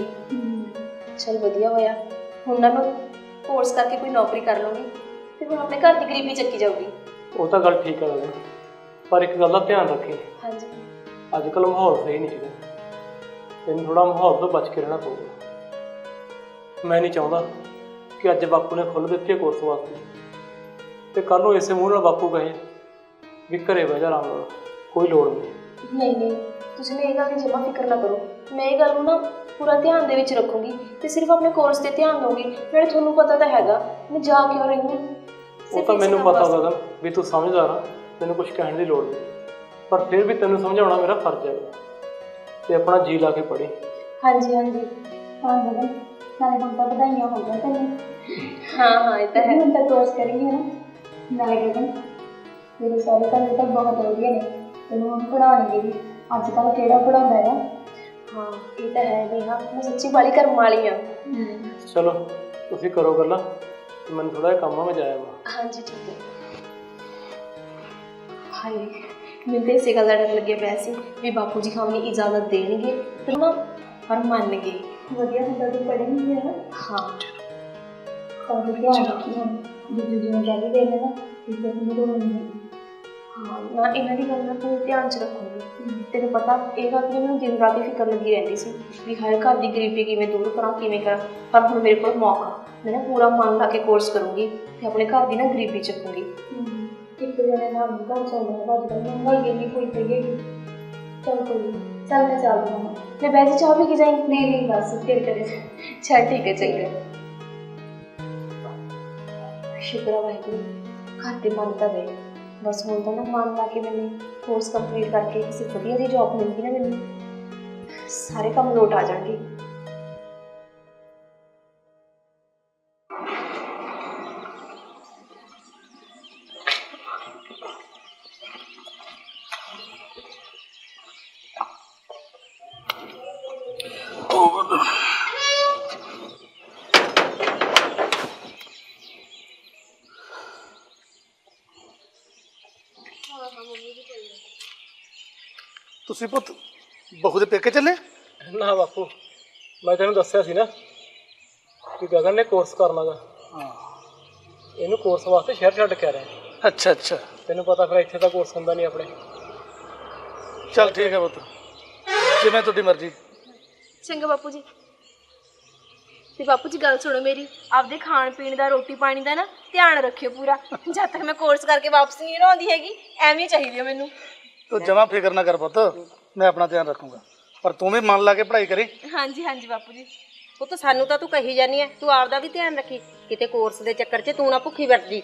ਚਲ ਵਧੀਆ ਹੋਇਆ। ਹੁਣ ਨਾ ਮੈਂ ਕੋਰਸ ਕਰਕੇ ਕੋਈ ਨੌਕਰੀ ਕਰ ਲਵਾਂਗੀ ਤੇ ਹੁਣ ਆਪਣੇ ਘਰ ਦੀ ਗਰੀਬੀ ਚੱਕੀ ਜਾਊਗੀ। ਉਹ ਤਾਂ ਗੱਲ ਠੀਕ ਹੈ ਲਗਾ ਪਰ ਇੱਕ ਗੱਲ ਦਾ ਧਿਆਨ ਰੱਖੀ। ਹਾਂਜੀ। ਅੱਜ ਕੱਲ ਮਾਹੌਲ ਸਹੀ ਨਹੀਂ ਹੈਗਾ। ਤੈਨੂੰ ਥੋੜਾ ਮਾਹੌਲ ਤੋਂ ਬਚ ਕੇ ਰਹਿਣਾ ਪਊਗਾ। ਮੈਂ ਨਹੀਂ ਚਾਹੁੰਦਾ ਕਿ ਅੱਜ ਬਾਪੂ ਨੇ ਖੁੱਲ੍ਹ ਦਿੱਤੀ ਹੈ ਕੋਰਸ ਵਾਸਤੇ। ਤੇ ਕੱਲ ਨੂੰ ਇਸੇ ਮੂੰਹ ਨਾਲ ਬਾਪੂ ਕਹੇ ਵੀ ਘਰੇ ਬਹਿ ਜਾ ਆਰਾਮ ਨਾਲ ਕੋਈ ਲੋੜ ਨਹੀਂ। ਨਹੀਂ ਨਹੀਂ ਤੁਸੀਂ ਨੇ ਇਹ ਗੱਲ ਦੀ ਜਮਾ ਫਿਕਰ ਨਾ ਕਰੋ। ਮੈਂ ਇਹ ਗੱਲ ਨੂੰ ਨਾ ਪੂਰਾ ਧਿਆਨ ਦੇ ਵਿੱਚ ਰੱਖੂੰਗੀ ਤੇ ਸਿਰਫ ਆਪਣੇ ਕੋਰਸ ਤੇ ਧਿਆਨ ਦਊਂਗੀ। ਨਾਲੇ ਤੁਹਾਨੂੰ ਪਤਾ ਤਾਂ ਹੈਗਾ ਮੈਂ ਜਾ ਕਿਉਂ ਰਹੀ ਹਾਂ? ਉਹ ਸਿਰਫ ਤਾਂ ਇਸੇ ਮੈਨੂੰ ਕੰਮ ਪਤਾ ਵਾਸਤੇ। ਹੋਗਾ ਵੀ ਤੂੰ ਸਮਝਦਾਰ ਆ ਤੈਨੂੰ ਕੁਝ ਕਹਿਣ ਦੀ ਲੋੜ ਨਹੀਂ। ਪਰ ਫਿਰ ਵੀ ਤੈਨੂੰ ਸਮਝਾਉਣਾ ਮੇਰਾ ਫਰਜ਼ ਹੈ ਤੇ ਆਪਣਾ ਜੀ ਲਾ ਕੇ ਪੜ੍ਹੀ। ਹਾਂਜੀ ਹਾਂਜੀ। ਹਾਂ ਗਗਨ ਨਾਲੇ ਹੁਣ ਤਾਂ ਵਧਾਈਆਂ ਹੋ ਗਈਆਂ ਤੈਨੂੰ। ਹਾਂ ਹਾਂ ਇਹ ਤਾਂ ਹੈ। ਹੁਣ ਤਾਂ ਕੋਰਸ ਕਰੀ ਹੈ ਨਾ। ਨਾਲੇ ਗਗਨ ਮੇਰੇ ਸਾਰੇ ਘਰ ਤਾਂ ਬਹੁਤ ਵਧੀਆ ਨੇ। ਤੈਨੂੰ ਹੁਣ ਪੜਾਉਣਗੇ ਵੀ। ਅੱਜ ਕੱਲ੍ਹ ਕਿਹੜਾ ਪੜਾਉਂਦਾ ਹੈਗਾ? ਹਾਂ ਇਹ ਤਾਂ ਹੈ ਨੇਹਾ ਮੈਂ ਸੱਚੀ ਵਾਲੀ ਕਰਮ ਵਾਲੀ ਆ। ਚਲੋ ਤੁਸੀਂ ਕਰੋ ਗੱਲਾਂ। ਤੇ ਮੈਨੂੰ ਥੋੜਾ ਜਿਹਾ ਕੰਮ ਆ ਮੈਂ ਜਾਇਆ ਵਾ ਹਾਂਜੀ ਠੀਕ ਹੈ। ਹਾਏ ਮੈਨੂੰ ਤੇ ਇਸੇ ਗੱਲ ਦਾ ਡਰ ਲੱਗਿਆ ਪਿਆ ਸੀ ਵੀ ਬਾਪੂ ਜੀ ਹਮਨੇ ਇਜਾਜ਼ਤ ਦੇਣਗੇ। ਤੇ ਨਾ ਪਰ ਮੰਨ ਗਏ ਵਧੀਆ ਹੁੰਦਾ ਤੂੰ ਪੜ੍ਹੇਂਗੀ ਹੈ ਨਾ? ਹਾਂ। ਤਾਂ ਵੀ ਧਿਆਨ ਰੱਖੀ ਹੁਣ ਜੇ ਜਿਵੇਂ ਜਾਗੀ ਦੇ ਲੈਣਾ ਇਸ ਦਾ ਮੈਨੂੰ ਨਹੀਂ। ਹਾਂ ਨਾ ਇਹਨਾਂ ਦੀ ਗੱਲ ਮੈਂ ਪੂਰੇ ਧਿਆਨ ਚ ਰੱਖੂੰਗੀ। ਤੈਨੂੰ ਪਤਾ ਇਹ ਗੱਲ ਦੀ ਮੈਨੂੰ ਦਿਨ ਰਾਤ ਹੀ ਫਿਕਰ ਲੱਗੀ ਰਹਿੰਦੀ ਸੀ ਵੀ ਹਰ ਘਰ ਦੀ ਗਰੀਬੀ ਕਿਵੇਂ ਦੂਰ ਕਰਾਂ ਕਿਵੇਂ ਕਰਾਂ। ਪਰ ਹੁਣ ਮੇਰੇ ਕੋਲ ਮੌਕਾ ਮੈਂ ਨਾ ਪੂਰਾ ਮਨ ਲਾ ਕੇ ਕੋਰਸ ਕਰੂੰਗੀ ਤੇ ਆਪਣੇ ਘਰ ਦੀ ਨਾ ਗਰੀਬੀ ਚੱਕੂੰਗੀ। ਇੱਕ ਜਣੇ ਨਾਲ ਨਹੀਂ ਘਰ ਚੱਲਦਾ ਅੱਜ ਕੱਲ੍ਹ ਮਹਿੰਗਾਈ ਇੰਨੀ ਕੋਈ ਪਈ ਹੈਗੀ ਚੱਲ ਕੋਈ ਨੀ, ਚੱਲ ਮੈਂ ਚੱਲਦੀ ਹਾਂ ਮੈਂ ਵੈਸੇ ਚਾਹ ਵੀ ਕਿ ਜਾਈਂ ਨਹੀਂ ਨਹੀਂ ਬਸ ਫਿਰ ਕਰੇ ਚੱਲ ਠੀਕ ਹੈ ਚੰਗਾ ਸ਼ੁਕਰ ਹੈ ਵਾਹਿਗੁਰੂ ਘਰ ਦੇ ਮਨ ਤਾਂ ਗਏ ਬਸ ਹੁਣ ਤਾਂ ਨਾ ਮਨ ਲਾ ਕੇ ਮੈਨੂੰ ਕੋਰਸ ਕੰਪਲੀਟ ਕਰਕੇ ਕਿਸੇ ਵਧੀਆ ਜਿਹੀ ਜੌਬ ਮਿਲ ਗਈ ਨਾ ਮੈਨੂੰ ਸਾਰੇ ਤੁਸੀਂ ਪੁੱਤ ਬਹੂ ਦੇ ਪੇਕੇ ਚੱਲੇ? ਨਾ ਬਾਪੂ ਮੈਂ ਤੈਨੂੰ ਦੱਸਿਆ ਸੀ ਨਾ ਕਿ ਗਗਨ ਨੇ ਕੋਰਸ ਕਰਨਾਗਾ। ਹਾਂ। ਇਹਨੂੰ ਕੋਰਸ ਵਾਸਤੇ ਸ਼ਹਿਰ ਛੱਡ ਕੇ ਆ ਰਿਹਾ। ਅੱਛਾ ਅੱਛਾ। ਤੈਨੂੰ ਪਤਾ ਫਿਰ ਇੱਥੇ ਤਾਂ ਕੋਰਸ ਹੁੰਦਾ ਨਹੀਂ ਆਪਣੇ। ਚੱਲ ਠੀਕ ਹੈ ਪੁੱਤ। ਜਿਵੇਂ ਤੁਹਾਡੀ ਮਰਜ਼ੀ। ਚੰਗਾ ਬਾਪੂ ਜੀ। ਤੇ ਬਾਪੂ ਜੀ ਗੱਲ ਸੁਣੋ ਮੇਰੀ। ਆਪਦੇ ਖਾਣ ਪੀਣ ਦਾ ਰੋਟੀ ਪਾਣੀ ਦਾ ਨਾ ਧਿਆਨ ਰੱਖਿਓ ਪੂਰਾ। ਜਦ ਤੱਕ ਮੈਂ ਕੋਰਸ ਕਰਕੇ ਵਾਪਸ ਨਹੀਂ ਆਉਂਦੀ ਹੈਗੀ ਐਵੇਂ ਚਾਹੀਦੀ ਹੈ ਮੈਨੂੰ। ਤੂੰ ਜਮਾ ਫਿਕਰ ਨਾ ਕਰ ਪੁੱਤ। ਮੈਂ ਆਪਣਾ ਧਿਆਨ ਰੱਖੂੰਗਾ। ਪਰ ਤੂੰ ਵੀ ਮਨ ਲਾ ਕੇ ਪੜ੍ਹਾਈ ਕਰੀ। ਹਾਂਜੀ ਹਾਂਜੀ ਬਾਪੂ ਜੀ। ਉਹ ਤਾਂ ਸਾਨੂੰ ਤਾਂ ਤੂੰ ਕਹੀ ਜਾਨੀ ਐ। ਤੂੰ ਆਪਦਾ ਵੀ ਧਿਆਨ ਰੱਖੀ। ਕਿਤੇ ਕੋਰਸ ਦੇ ਚੱਕਰ 'ਚ ਤੂੰ ਨਾ ਭੁੱਖੀ ਵਰਦੀ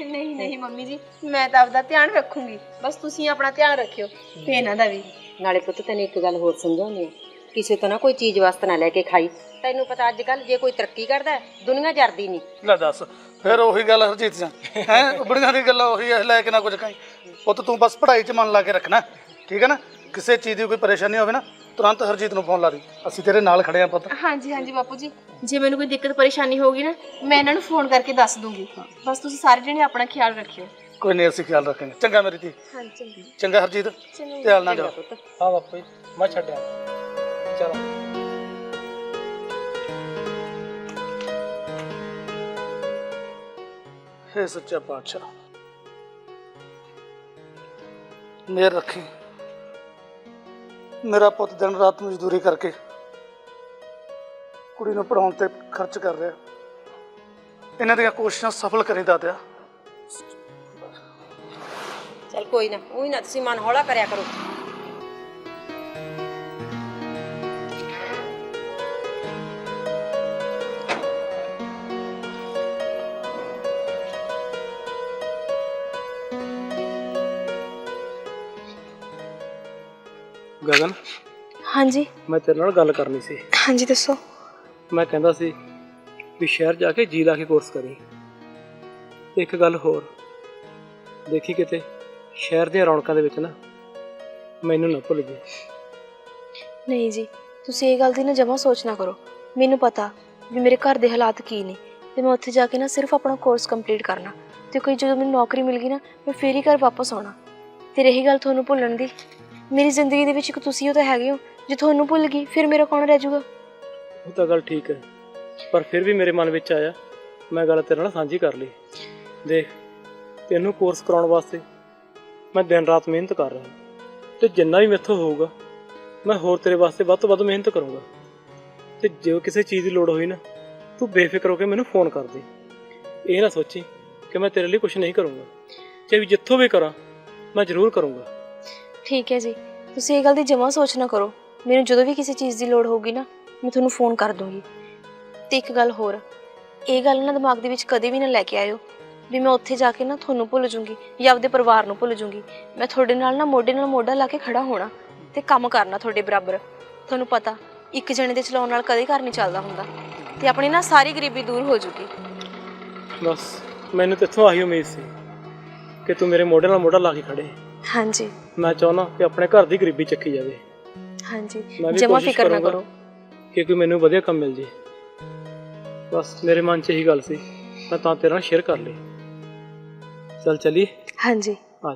ਨਹੀਂ ਨਹੀਂ ਮੰਮੀ ਜੀ ਮੈਂ ਤਾਂ ਆਪਦਾ ਧਿਆਨ ਰੱਖੂੰਗੀ। ਬਸ ਤੁਸੀਂ ਆਪਣਾ ਧਿਆਨ ਰੱਖਿਓ ਤੇ ਇਹਨਾਂ ਦਾ ਵੀ। ਨਾਲੇ ਪੁੱਤ ਤੈਨੂੰ ਇੱਕ ਗੱਲ ਹੋਰ ਸਮਝਾਉਂਦੀ ਆ ਕਿਸੇ ਤੋਂ ਨਾ ਕੋਈ ਚੀਜ਼ ਵਾਸਤੇ ਨਾ ਲੈ ਕੇ ਖਾਈ। ਤੈਨੂੰ ਪਤਾ ਅੱਜ ਕੱਲ ਜੇ ਕੋਈ ਤਰੱਕੀ ਕਰਦਾ ਹੈ, ਦੁਨੀਆ ਜਰਦੀ ਨਹੀਂ। ਲੈ ਦੱਸ ਫਿਰ ਉਹੀ ਗੱਲ ਹਰਜੀਤ ਸਿੰਘ ਹੈ? ਬੁੜੀਆਂ ਦੀ ਗੱਲਾਂ ਉਹੀ ਐ ਲੈ ਕੇ ਨਾ ਕੁਝ ਕਹੀਂ ਪੁੱਤ ਤੂੰ ਬਸ ਪੜ੍ਹਾਈ 'ਚ ਮਨ ਲਾ ਕੇ ਰੱਖਣਾ। ਠੀਕ ਹੈ ਨਾ? ਕਿਸੇ ਚੀਜ਼ ਦੀ ਕੋਈ ਪਰੇਸ਼ਾਨੀ ਹੋਵੇ ਨਾ ਤੁਰੰਤ ਹਰਜੀਤ ਨੂੰ ਫੋਨ ਲਾ ਦੀ। ਅਸੀਂ ਤੇਰੇ ਨਾਲ ਖੜੇ ਆ ਪੁੱਤ। ਹਾਂਜੀ ਹਾਂਜੀ ਬਾਪੂ ਜੀ। ਜੇ ਮੈਨੂੰ ਕੋਈ ਦਿੱਕਤ ਪਰੇਸ਼ਾਨੀ ਹੋਗੀ ਨਾ ਮੈਂ ਇਹਨਾਂ ਨੂੰ ਫੋਨ ਕਰਕੇ ਦੱਸ ਦੂੰਗੀ। ਬਸ ਤੁਸੀਂ ਸਾਰੇ ਜਣੇ ਆਪਣਾ ਖਿਆਲ ਰੱਖਿਓ। ਕੋਈ ਨਹੀਂ ਅਸੀਂ ਖਿਆਲ ਰੱਖਾਂਗੇ। ਚੰਗਾ ਮੇਰੀ ਧੀ। ਹਾਂਜੀ ਚੰਗਾ। ਹਰਜੀਤ। ਧਿਆਨ ਨਾਲ ਜਾ ਹਾਂ ਬਾਪੂ ਜੀ ਮੈਂ ਛੱਡਿਆ। ਚਲੋ। ਹੇ ਸੱਚਾ ਪਾਤਸ਼ਾਹ। ਮੇਰ ਰੱਖੀ। ਮੇਰਾ ਪੁੱਤ ਦਿਨ ਰਾਤ ਮਜ਼ਦੂਰੀ ਕਰਕੇ ਕੁੜੀ ਨੂੰ ਪੜਾਉਣ ਤੇ ਖਰਚ ਕਰ ਰਿਹਾ। ਇਹਨਾਂ ਦੀਆਂ ਕੋਸ਼ਿਸ਼ਾਂ ਸਫਲ ਕਰੀ ਦਾਤਿਆ ਚਲ ਕੋਈ ਨਾ, ਉਹੀ ਨਾ ਤੁਸੀਂ ਮਨ ਹੌਲਾ ਕਰਿਆ ਕਰੋ। ਗਗਨ। ਹਾਂਜੀ। ਮੈਂ ਤੇਰੇ ਨਾਲ ਗੱਲ ਕਰਨੀ ਸੀ। ਹਾਂਜੀ ਦੱਸੋ। ਮੈਂ ਕਹਿੰਦਾ ਸੀ ਵੀ ਸ਼ਹਿਰ ਜਾ ਕੇ ਜੀ ਲਾ ਕੇ ਕੋਰਸ ਕਰੀ। ਤੇ ਇੱਕ ਗੱਲ ਹੋਰ। ਦੇਖੀ ਕਿਤੇ? ਸ਼ਹਿਰ ਦੀਆਂ ਰੌਣਕਾਂ ਦੇ ਵਿੱਚ ਨਾ ਮੈਨੂੰ ਨਾ ਭੁੱਲ ਜੇ ਨਹੀਂ ਜੀ ਤੁਸੀਂ ਇਹ ਗੱਲ ਦੀ ਨਾ ਜਮਾ ਸੋਚ ਨਾ ਕਰੋ। ਮੈਨੂੰ ਪਤਾ ਵੀ ਮੇਰੇ ਘਰ ਦੇ ਹਾਲਾਤ ਕੀ ਨੇ ਤੇ ਮੈਂ ਉੱਥੇ ਜਾ ਕੇ ਨਾ ਸਿਰਫ ਆਪਣਾ ਕੋਰਸ ਕੰਪਲੀਟ ਕਰਨਾ। ਤੇ ਕੋਈ ਜਦੋਂ ਮੈਨੂੰ ਨੌਕਰੀ ਮਿਲ ਗਈ ਨਾ ਮੈਂ ਫੇਰ ਹੀ ਘਰ ਵਾਪਸ ਆਉਣਾ। ਤੇ ਰਹੀ ਗੱਲ ਤੁਹਾਨੂੰ ਭੁੱਲਣ ਦੀ? ਮੇਰੀ ਜ਼ਿੰਦਗੀ ਦੇ ਵਿੱਚ ਇੱਕ ਤੁਸੀਂ ਉਹ ਤਾਂ ਹੈਗੇ ਹੋ। ਜੇ ਤੁਹਾਨੂੰ ਭੁੱਲ ਗਈ, ਫਿਰ ਮੇਰਾ ਕੌਣ ਰਹਿ ਜਾਊਗਾ? ਉਹ ਤਾਂ ਗੱਲ ਠੀਕ ਹੈ। ਪਰ ਫਿਰ ਵੀ ਮੇਰੇ ਮਨ ਵਿੱਚ ਆਇਆ, ਮੈਂ ਗੱਲ ਤੇਰੇ ਨਾਲ ਸਾਂਝੀ ਕਰ ਲਈ। ਦੇਖ, ਤੈਨੂੰ ਕੋਰਸ ਕਰਾਉਣ ਵਾਸਤੇ ਮੈਂ ਦਿਨ ਰਾਤ ਮਿਹਨਤ ਕਰ ਰਿਹਾ ਤੇ ਜਿੰਨਾ ਵੀ ਮੇਥੋਂ ਹੋਊਗਾ, ਮੈਂ ਹੋਰ ਤੇਰੇ ਵਾਸਤੇ ਵੱਧ ਤੋਂ ਵੱਧ ਮਿਹਨਤ ਕਰੂੰਗਾ। ਤੇ ਜੇ ਕਿਸੇ ਚੀਜ਼ ਦੀ ਲੋੜ ਹੋਈ ਨਾ, ਤੂੰ ਬੇਫਿਕਰ ਹੋ ਕੇ ਮੈਨੂੰ ਫੋਨ ਕਰ ਦੇ। ਇਹ ਨਾ ਸੋਚੀ ਕਿ ਮੈਂ ਤੇਰੇ ਲਈ ਕੁਝ ਨਹੀਂ ਕਰੂੰਗਾ। ਚਾਹੇ ਜਿੱਥੋਂ ਵੀ ਕਰਾਂ, ਮੈਂ ਜ਼ਰੂਰ ਕਰੂੰਗਾ। ਠੀਕ ਹੈ ਜੀ। ਤੁਸੀਂ ਇਹ ਗੱਲ ਦੀ ਜਮਾ ਸੋਚ ਨਾ ਕਰੋ। ਮੈਨੂੰ ਜਦੋਂ ਵੀ ਕਿਸੇ ਚੀਜ਼ ਦੀ ਲੋੜ ਹੋਊਗੀ ਨਾ ਮੈਂ ਤੁਹਾਨੂੰ ਫੋਨ ਕਰ ਦੂੰਗੀ। ਤੇ ਇੱਕ ਗੱਲ ਹੋਰ ਇਹ ਗੱਲ ਨਾ ਦਿਮਾਗ ਦੇ ਵਿੱਚ ਕਦੇ ਵੀ ਨਾ ਲੈ ਕੇ ਆਇਓ ਵੀ ਮੈਂ ਉੱਥੇ ਜਾ ਕੇ ਨਾ ਤੁਹਾਨੂੰ ਭੁੱਲ ਜੂੰਗੀ ਜਾਂ ਆਪਦੇ ਪਰਿਵਾਰ ਨੂੰ ਭੁੱਲ ਜੂੰਗੀ ਮੈਂ ਤੁਹਾਡੇ ਨਾਲ ਨਾ ਮੋਢੇ ਨਾਲ ਮੋਢਾ ਲਾ ਕੇ ਖੜਾ ਹੋਣਾ ਤੇ ਕੰਮ ਕਰਨਾ ਤੁਹਾਡੇ ਬਰਾਬਰ। ਤੁਹਾਨੂੰ ਪਤਾ ਇੱਕ ਜਣੇ ਦੇ ਚਲਾਉਣ ਨਾਲ ਕਦੇ ਘਰ ਨਹੀਂ ਚੱਲਦਾ ਹੁੰਦਾ ਤੇ ਆਪਣੀ ਨਾ ਸਾਰੀ ਗਰੀਬੀ ਦੂਰ ਹੋ ਜੂਗੀ। ਬਸ ਮੈਨੂੰ ਤੇਥੋਂ ਆਹੀ ਉਮੀਦ ਸੀ ਕਿ ਤੂੰ ਮੇਰੇ ਮੋਢੇ ਨਾਲ ਮੋਢਾ ਲਾ ਕੇ ਖੜੇ। ਹਾਂਜੀ। ਮੈਂ ਚਾਹੁੰਦਾ ਕਿ ਆਪਣੇ ਘਰ ਦੀ ਗਰੀਬੀ ਚੱਕੀ ਜਾਵੇ। ਹਾਂਜੀ ਮੈਂ ਵੀ ਜਮਾ ਕੋਸ਼ਿਸ਼ ਫਿਕਰ ਨਾ ਕਰੂੰਗਾ ਕਰੋ। ਕਿ ਕੋਈ ਮੈਨੂੰ ਵਧੀਆ ਕੰਮ ਮਿਲ ਜੇ। ਬਸ ਮੇਰੇ ਮਨ 'ਚ ਇਹੀ ਗੱਲ ਸੀ ਮੈਂ ਤਾਂ ਤੇਰੇ ਨਾਲ ਸ਼ੇਅਰ ਕਰ ਲਈ। ਚੱਲ ਚਲੀ ਹਾਂਜੀ। ਆ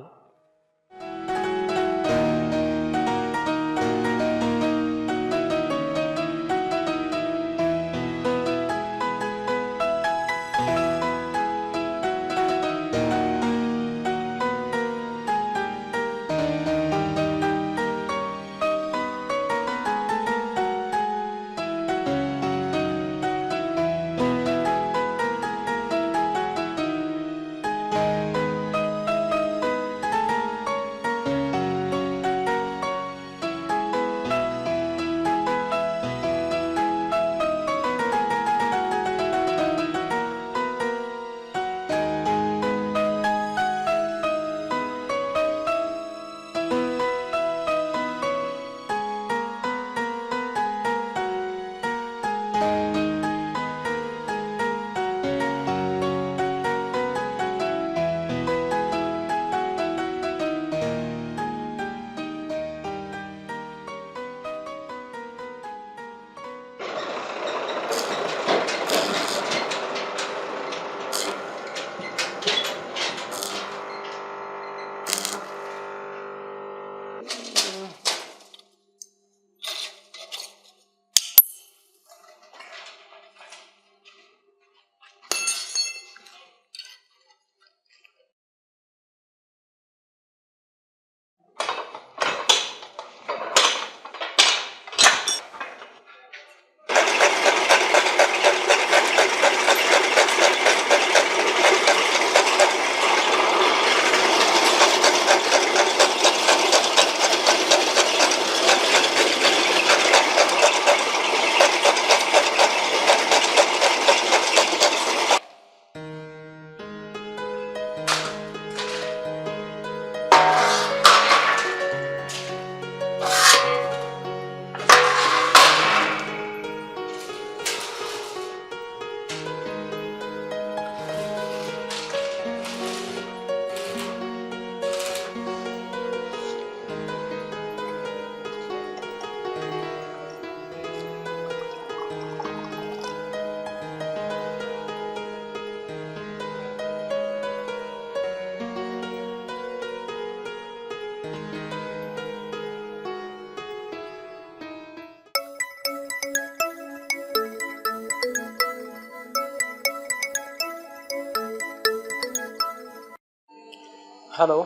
ਹੈਲੋ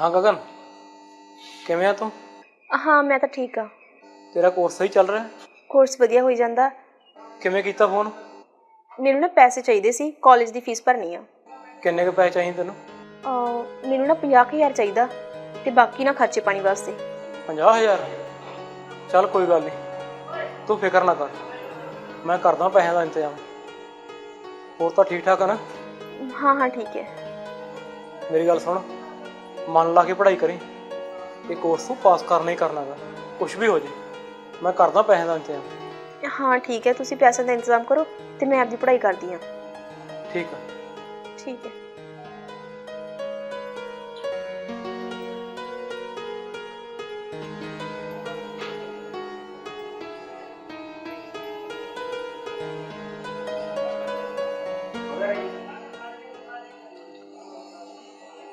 ਹਾਂ ਗਗਨ? ਕਿਵੇਂ ਆ ਤੂੰ? ਹਾਂ ਮੈਂ ਤਾਂ ਠੀਕ ਆ ਤੇਰਾ ਕੋਰਸ ਸਹੀ ਚੱਲ ਰਿਹਾ? ਕੋਰਸ ਵਧੀਆ ਹੋਈ ਜਾਂਦਾ। ਕਿਵੇਂ ਕੀਤਾ ਫੋਨ ਮੈਨੂੰ ਨਾ ਪੈਸੇ ਚਾਹੀਦੇ ਸੀ ਕਾਲਜ ਦੀ ਫੀਸ ਭਰਨੀ ਆ। ਕਿੰਨੇ ਕੁ ਪੈਸੇ ਚਾਹੀਦੇ ਤੈਨੂੰ? ਅਹ ਮੈਨੂੰ ਨਾ 50000 ਚਾਹੀਦਾ ਤੇ ਬਾਕੀ ਨਾ ਖਰਚੇ ਪਾਣੀ ਵਾਸਤੇ। 50000 ਚੱਲ ਕੋਈ ਗੱਲ ਨਹੀਂ। ਤੂੰ ਫਿਕਰ ਨਾ ਕਰ। ਮੈਂ ਕਰਦਾ ਪੈਸਿਆਂ ਦਾ ਇੰਤਜ਼ਾਮ। ਹੋਰ ਤਾਂ ਠੀਕ ਠਾਕ ਆ ਨਾ? ਹਾਂ ਹਾਂ ਠੀਕ ਹੈ। ਮੇਰੀ ਗੱਲ ਸੁਣ। ਮਨ ਲਾ ਕੇ ਪੜ੍ਹਾਈ ਕਰੀ। ਇਹ ਕੋਰਸ ਤੂੰ ਪਾਸ ਕਰਨਾ ਹੀ ਕਰਨਾ ਗਾ। ਕੁਝ ਵੀ ਹੋ ਜੇ ਮੈਂ ਕਰਦਾ ਪੈਸਿਆਂ ਦਾ ਇੰਤਜ਼ਾਮ। ਹਾਂ ਠੀਕ ਹੈ। ਤੁਸੀਂ ਪੈਸੇ ਦਾ ਇੰਤਜ਼ਾਮ ਕਰੋ ਤੇ ਮੈਂ ਆਪਦੀ ਪੜ੍ਹਾਈ ਕਰਦੀ ਹਾਂ। ਠੀਕ ਆ। ਠੀਕ ਹੈ।